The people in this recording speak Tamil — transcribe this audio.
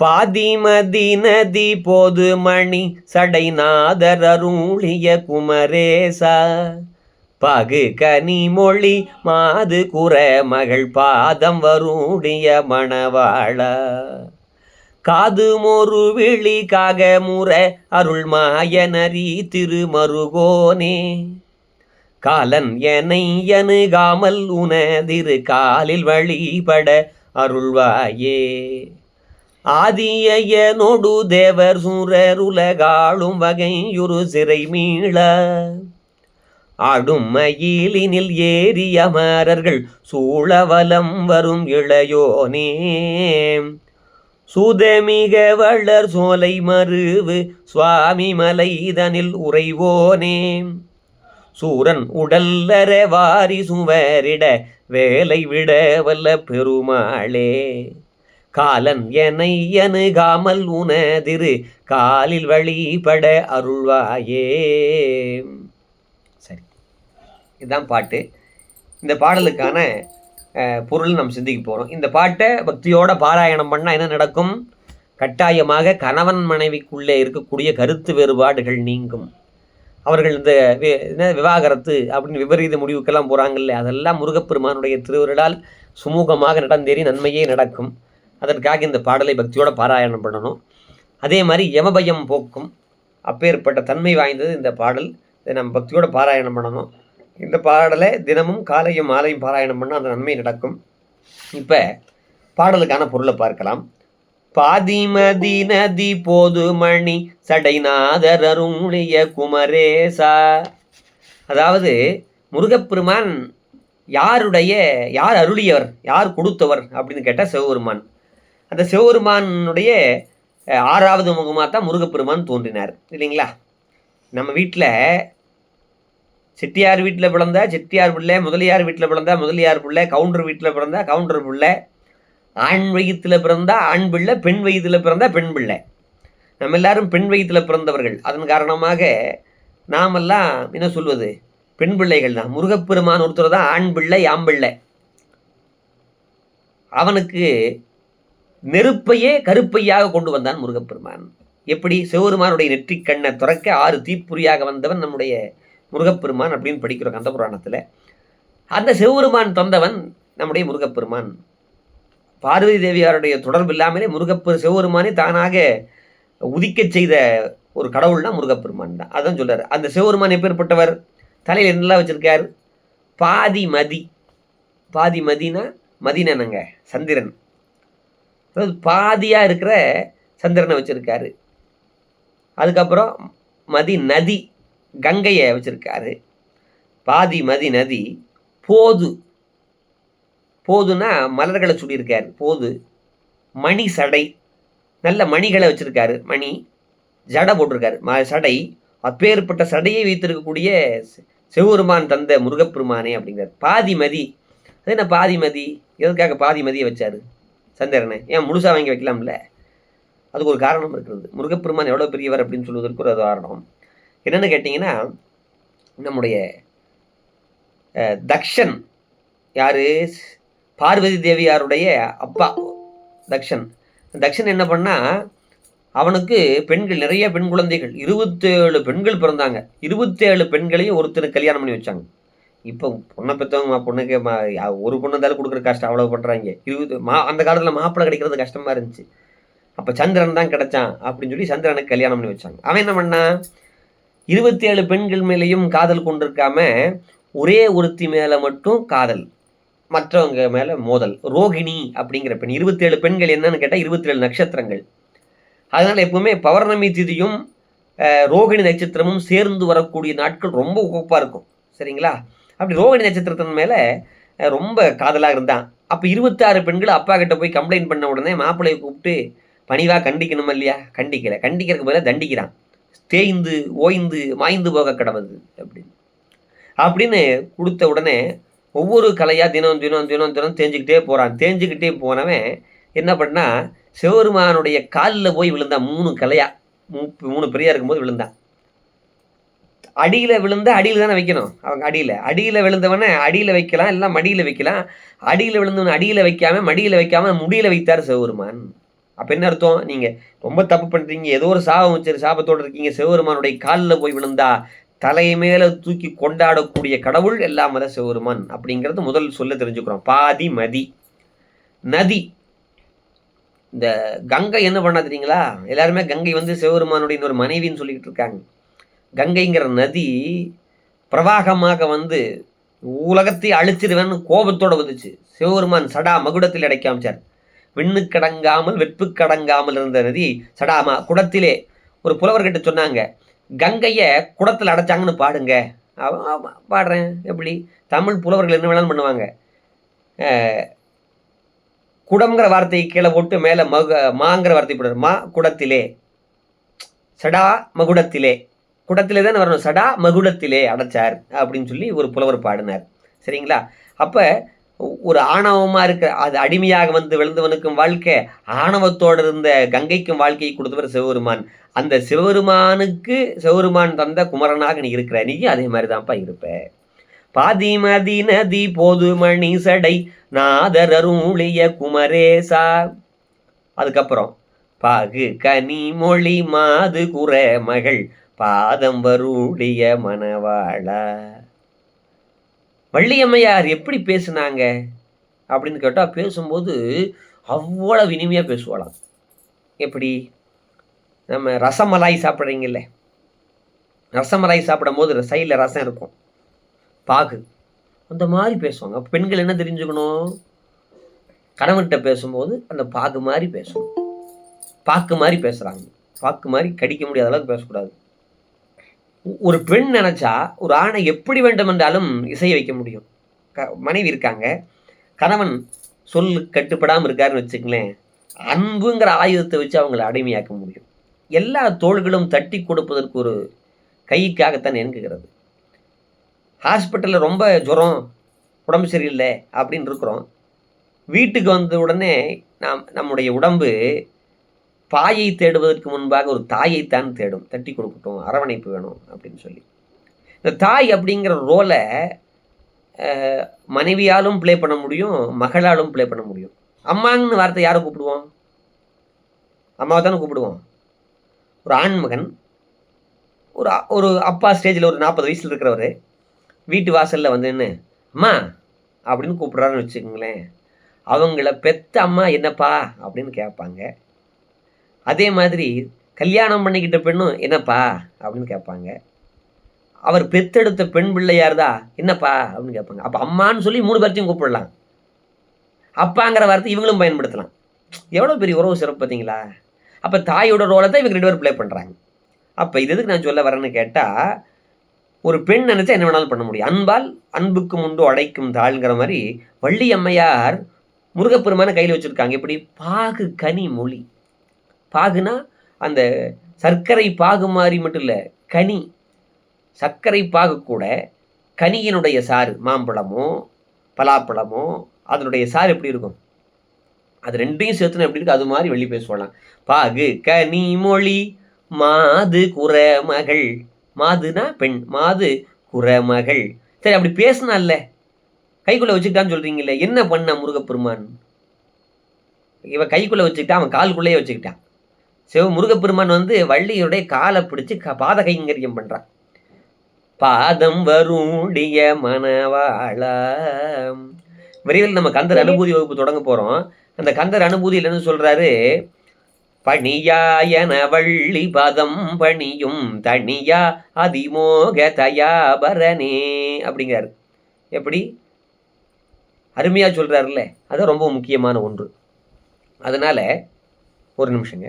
பாதிமதி நதி போது மணி சடைநாதர் அருளிய குமரேசா. பகு கனி மொழி மாது குற மகள் பாதம் வருடைய மணவாளா. காது மொரு விழி காக முற அருள் மாயனரி திருமருகோனே. காலன் எனை அணுகாமல் உனதிரு காலில் வழிபட அருள்வாயே. ஆதிய நொடு தேவர் சூரர் உலகாளும் வகையுறு சிறை மீள ஆடும் மயிலினில் ஏறி அமரர்கள் சூழவலம் வரும் இளையோனே. சுதமிக வளர் சோலை மருவு சுவாமி மலைதனில் உறைவோனே. சூரன் உடல்லற வாரி சுவரிட வேலை விட வல்ல பெருமாளே. காலன் எனை அணுகாமல் உனதிரு காலில் வழிபட அருள்வாயே. சரி. இதுதான் பாட்டு. இந்த பாடலுக்கான பொருள் நம்ம சிந்திக்க போகிறோம் இந்த பாட்டை பக்தியோட பாராயணம் பண்ணால் என்ன நடக்கும்? கட்டாயமாக கணவன் மனைவிக்குள்ளே இருக்கக்கூடிய கருத்து வேறுபாடுகள் நீங்கும். அவர்கள் இந்த வி- என்ன விவாகரத்து அப்படின்னு விபரீத முடிவுக்கெல்லாம் போகிறாங்கல்ல அதெல்லாம் முருகப்பெருமானுடைய திருவருளால் சுமூகமாக நடந்தேறி நன்மையே நடக்கும். அதற்காக இந்த பாடலை பக்தியோட பாராயணம் பண்ணணும். அதே மாதிரி யமபயம் போக்கும் அப்பேற்பட்ட தன்மை வாய்ந்தது இந்த பாடல். இதை நம்ம பக்தியோட பாராயணம் பண்ணணும். இந்த பாடலை தினமும் காலையும் மாலையும் பாராயணம் பண்ணால் அந்த நன்மை நடக்கும். இப்போ பாடலுக்கான பொருளை பார்க்கலாம். பாதிமதி நதி போது மணி சடைநாதர் அருளிய குமரேசா. அதாவது முருகப்பெருமான் யாருடைய யார் அருளியவர் யார் கொடுத்தவர் அப்படின்னு கேட்டால் சிவபெருமான். அந்த சிவபெருமானுடைய ஆறாவது முகமாக தான் முருகப்பெருமான் தோன்றினார். இல்லைங்களா? நம்ம வீட்டில் செட்டியார் வீட்டில் பிறந்தா செட்டியார் பிள்ளை முதலியார் வீட்டில் பிறந்தா முதலியார் பிள்ளை கவுண்டர் வீட்டில் பிறந்தா கவுண்டர் பிள்ளை ஆண் வயிற்றில் பிறந்தா ஆண் பிள்ளை பெண் வயிற்றில் பிறந்தா பெண் பிள்ளை. நம்ம எல்லாரும் பெண் வயிற்றில் பிறந்தவர்கள். அதன் காரணமாக நாமெல்லாம் என்ன சொல்வது? பெண் பிள்ளைகள் தான். முருகப்பெருமான் ஒருத்தர் தான் ஆண் பிள்ளை ஆண் பிள்ளை. அவனுக்கு நெருப்பையே கருப்பையாக கொண்டு வந்தான் முருகப்பெருமான். எப்படி? சிவபெருமானுடைய நெற்றி கண்ணை துறக்க ஆறு தீப்புரியாக வந்தவன் நம்முடைய முருகப்பெருமான் அப்படின்னு படிக்கிறோம் கந்த புராணத்தில். அந்த சிவபெருமான் தந்தவன் நம்முடைய முருகப்பெருமான். பார்வதி தேவியாருடைய தொடர்பு இல்லாமலே முருகப்பெரு சிவபெருமானே தானாக உதிக்கச் செய்த ஒரு கடவுள்னா முருகப்பெருமான் தான். அதான் சொல்றாரு. அந்த சிவபெருமான் எப்பேற்பட்டவர்? தலையில் என்னெல்லாம் வச்சிருக்கார்? பாதி மதி பாதி மதினா மதினங்க சந்திரன். அதாவது பாதியாக இருக்கிற சந்திரனை வச்சுருக்காரு. அதுக்கப்புறம் மதி நதி கங்கையை வச்சுருக்காரு. பாதி மதி நதி போது. போதுன்னா மலர்களை சுடியிருக்காரு. போது. மணி சடை. நல்ல மணிகளை வச்சுருக்காரு. மணி. ஜடை போட்டிருக்காரு. ம சடை. அப்பேற்பட்ட சடையை வைத்திருக்கக்கூடிய செ- தந்த முருகப்பெருமானே அப்படிங்கிறார். பாதிமதி அது என்ன பாதிமதி எதுக்காக பாதிமதியை வச்சாரு? சந்திரனை ஏன் முழுசாக வாங்கி வைக்கலாம்ல? அதுக்கு ஒரு காரணம் இருக்கிறது. முருகப்பெருமான் எவ்வளோ பெரியவர் அப்படின்னு சொல்வதற்கு ஒரு காரணம் என்னென்னு கேட்டிங்கன்னா நம்முடைய தக்ஷன். யார்? பார்வதி தேவியாருடைய அப்பா. தக்ஷன். தக்ஷன் என்ன பண்ணால் அவனுக்கு பெண்கள் நிறைய பெண் குழந்தைகள் இருபத்தேழு பெண்கள் பிறந்தாங்க. இருபத்தேழு பெண்களையும் ஒருத்தருக்கு கல்யாணம் பண்ணி வச்சாங்க. இப்போ பொண்ணை பெற்றவங்க பொண்ணுக்கு மா ஒரு பொண்ணு இருந்தாலும் கொடுக்குற கஷ்டம் அவ்வளோ பண்ணுறாங்க இருபது மா அந்த காலத்தில் மாப்பிள்ளை கிடைக்கிறது கஷ்டமாக இருந்துச்சு. அப்போ சந்திரன் தான் கிடைச்சான் அப்படின்னு சொல்லி சந்திரனுக்கு கல்யாணம் பண்ணி வச்சாங்க. அவன் என்ன பண்ணான் இருபத்தேழு பெண்கள் மேலேயும் காதல் கொண்டிருக்காம ஒரே ஒருத்தி மேலே மட்டும் காதல் மற்றவங்க மேலே மோதல். ரோகிணி அப்படிங்கிற பெண். இருபத்தேழு பெண்கள் என்னன்னு கேட்டால் இருபத்தேழு நட்சத்திரங்கள். அதனால் எப்பவுமே பௌர்ணமி திதியும் ரோகிணி நட்சத்திரமும் சேர்ந்து வரக்கூடிய நாட்கள் ரொம்ப உகப்பாக இருக்கும். சரிங்களா? அப்படி ரோகிணி நட்சத்திரத்தின் மேலே ரொம்ப காதலாக இருந்தான். அப்போ இருபத்தாறு பெண்கள் அப்பா கிட்ட போய் கம்ப்ளைண்ட் பண்ண உடனே மாப்பிள்ளையை கூப்பிட்டு பணிவாக கண்டிக்கணுமா இல்லையா? கண்டிக்கல. கண்டிக்கிறதுக்கு பதிலாக தண்டிக்கிறான். தேய்ந்து ஓய்ந்து மாய்ந்து போக கடவுது அப்படின்னு. அப்படின்னு கொடுத்த உடனே ஒவ்வொரு கலையாக தினம் தினம் தினம் தினம் தேஞ்சிக்கிட்டே போகிறான் தேஞ்சிக்கிட்டே போனவன் என்ன பண்ணால் சிவபெருமானுடைய காலில் போய் விழுந்தான். மூணு கலையாக மூ- மூணு பெரியா இருக்கும்போது விழுந்தான். அடியில் விழுந்த அடியில் தானே வைக்கணும். அவங்க அடியில். அடியில் விழுந்தவனே அடியில் வைக்கலாம் எல்லாம் மடியில் வைக்கலாம். அடியில் விழுந்தவன் அடியில் வைக்காம மடியில் வைக்காம முடியில் வைத்தார் சிவபெருமான். அப்போ என்ன அர்த்தம்? நீங்கள் ரொம்ப தப்பு பண்ணுறீங்க ஏதோ ஒரு சாபம் வச்சு சாபத்தோடு இருக்கீங்க. சிவபெருமானுடைய காலில் போய் விழுந்தா தலை மேலே தூக்கி கொண்டாடக்கூடிய கடவுள் எல்லாம் மத சிவபெருமான். அப்படிங்கிறது முதல் சொல்ல தெரிஞ்சுக்கிறோம். பாதி மதி. நதி. இந்த கங்கை என்ன பண்ணா தெரியுங்களா? எல்லாருமே கங்கை வந்து சிவபெருமானுடைய இன்னொரு மனைவின்னு சொல்லிக்கிட்டு இருக்காங்க. கங்கைங்கிற நதி பிரவாகமாக வந்து உலகத்தை அழிச்சிருவேன்னு கோபத்தோடு வந்துச்சு. சிவபெருமான் சடா மகுடத்தில் அடைக்க அமைச்சார் விண்ணுக்கடங்காமல் வெட்புக்கடங்காமல் இருந்த நதி சடாமா குடத்திலே ஒரு புலவர்கிட்ட சொன்னாங்க கங்கையை குடத்தில் அடைச்சாங்கன்னு பாடுங்க. பாடுறேன் எப்படி? தமிழ் புலவர்கள் என்ன வேணாலும் பண்ணுவாங்க. குடம்ங்கிற வார்த்தையை கீழே போட்டு மேலே மக மாங்கிற வார்த்தை போடுறாரு. மா குடத்திலே. சடா மகுடத்திலே. குடத்திலே தானே வரணும் சடா மகுடத்திலே அடைச்சார் அப்படின்னு சொல்லி ஒரு புலவர் பாடினார். சரிங்களா? அப்போ ஒரு ஆணவமாக இருக்க அது அடிமையாக வந்து விழுந்தவனுக்கும் வாழ்க்கை ஆணவத்தோடு இருந்த கங்கைக்கும் வாழ்க்கையை கொடுத்தவர் சிவபெருமான். அந்த சிவபெருமானுக்கு சிவபெருமான் தந்த குமரனாக நீ இருக்கிற நீ அதே மாதிரி தான்ப்பா இருப்ப. பாதி மதி நதி போது மணி சடை நாதர் அருளிய குமரேசா. அதுக்கப்புறம் பாகு கனி மொழி மாது குற மகள் பாதம் வருடைய மணவாளா. வள்ளியம்மையார் எப்படி பேசுனாங்க? அப்படின்னு கேட்டால் பேசும்போது அவ்வளவு இனிமையாக பேசுவாளாம். எப்படி? நம்ம ரசமலாய் சாப்பிட்றீங்கல்ல. ரசமலாய் சாப்பிடும்போது சைடில் ரசம் இருக்கும். பாகு. அந்த மாதிரி பேசுவாங்க. பெண்கள் என்ன தெரிஞ்சுக்கணும்? கணவன்கிட்ட பேசும்போது அந்த பாகு மாதிரி பேசணும். பாக்கு மாதிரி பேசுகிறாங்க பாக்கு மாதிரி கடிக்க முடியாத அளவுக்கு பேசக்கூடாது. ஒரு பெண் நினச்சா ஒரு ஆணை எப்படி வேண்டுமென்றாலும் இசைய வைக்க முடியும். க மனைவி இருக்காங்க. கணவன் சொல் கட்டுப்படாமல் இருக்காருன்னு வச்சுக்கங்களேன். அன்புங்கிற ஆயுதத்தை வச்சு அவங்கள அடிமையாக்க முடியும். எல்லா தோள்களும் தட்டி கொடுப்பதற்கு ஒரு கைக்காகத்தான் இயங்குகிறது. ஹாஸ்பிட்டலில் ரொம்ப ஜுரம் உடம்பு சரியில்லை அப்படின்னு இருக்கிறோம். வீட்டுக்கு வந்த உடனே நாம் நம்முடைய உடம்பு பாயை தேடுவதற்கு முன்பாக ஒரு தாயைத்தான் தேடும். தட்டி கொடுக்கட்டும் அரவணைப்பு வேணும் அப்படின்னு சொல்லி. இந்த தாய் அப்படிங்கிற ரோலை மனைவியாலும் ப்ளே பண்ண முடியும் மகளாலும் ப்ளே பண்ண முடியும். அம்மாங்கன்னு வார்த்தை யாரை கூப்பிடுவோம்? அம்மாவை தானே கூப்பிடுவோம். ஒரு ஆண்மகன் ஒரு ஒரு அப்பா ஸ்டேஜில் ஒரு நாற்பது வயசில் இருக்கிறவர் வீட்டு வாசலில் வந்து என்ன அம்மா அப்படின்னு கூப்பிட்றாருன்னு வச்சுக்கோங்களேன். அவங்கள பெத்த அம்மா என்னப்பா? அப்படின்னு கேட்பாங்க. அதே மாதிரி கல்யாணம் பண்ணிக்கிட்ட பெண்ணும் என்னப்பா? அப்படின்னு கேட்பாங்க. அவர் பெத்தெடுத்த பெண் பிள்ளையார் தான் என்னப்பா? அப்படின்னு கேட்பாங்க. அப்போ அம்மான்னு சொல்லி மூணு பேர்த்தையும் கூப்பிடலாம். அப்பாங்கிற வார்த்தை இவங்களும் பயன்படுத்தலாம். எவ்வளோ பெரிய உறவு சிறப்பு பார்த்தீங்களா? அப்போ தாயோட ரோலை தான் இவங்க ரெண்டு பேரும் ப்ளே பண்ணுறாங்க அப்போ இது எதுக்கு நான் சொல்ல வரேன்னு கேட்டால் ஒரு பெண் நினச்சா என்ன வேணாலும் பண்ண முடியும். அன்பால் அன்புக்கு முண்டு அடைக்கும் தாள்ங்கிற மாதிரி வள்ளி அம்மையார் முருகப்பெருமான கையில் வச்சுருக்காங்க. இப்படி பாகு கனி மொழி. பாகுனா அந்த சர்க்கரை பாகு மாதிரி மட்டும் இல்லை கனி. சர்க்கரை பாகு கூட கனியினுடைய சாறு மாம்பழமோ பலாப்பழமோ அதனுடைய சாறு எப்படி இருக்கும்? அது ரெண்டையும் சேர்த்துனா எப்படி இருக்கு? அது மாதிரி வெளியே பேசுவலாம் பாகு கனி மொழி மாது குற மகள் மாதுனா பெண் மாது குரமகள். சரி அப்படி பேசினால கைக்குள்ளே வச்சுக்கிட்டான்னு சொல்கிறீங்களே என்ன பண்ண முருகப்பெருமான்? இவன் கைக்குள்ளே வச்சுக்கிட்டான் அவன் காலுக்குள்ளேயே வச்சுக்கிட்டான். சிவ முருகப்பெருமான் வந்து வள்ளியுடைய காலை பிடிச்சு க பாத கைங்கரியம் பண்றான். பாதம் வருடிய மணவாளா விரைவில் நம்ம கந்தர் அனுபூதி வகுப்பு தொடங்க போறோம். அந்த கந்தர் அனுபூதியில் என்ன சொல்றாரு? பணியாயன வள்ளி பதம் பணியும் தனியா அதிமோக தயாபரனே அப்படிங்கிறாரு. எப்படி? அருமையாக சொல்கிறாருல்ல அது ரொம்ப முக்கியமான ஒன்று. அதனால் ஒரு நிமிஷங்க.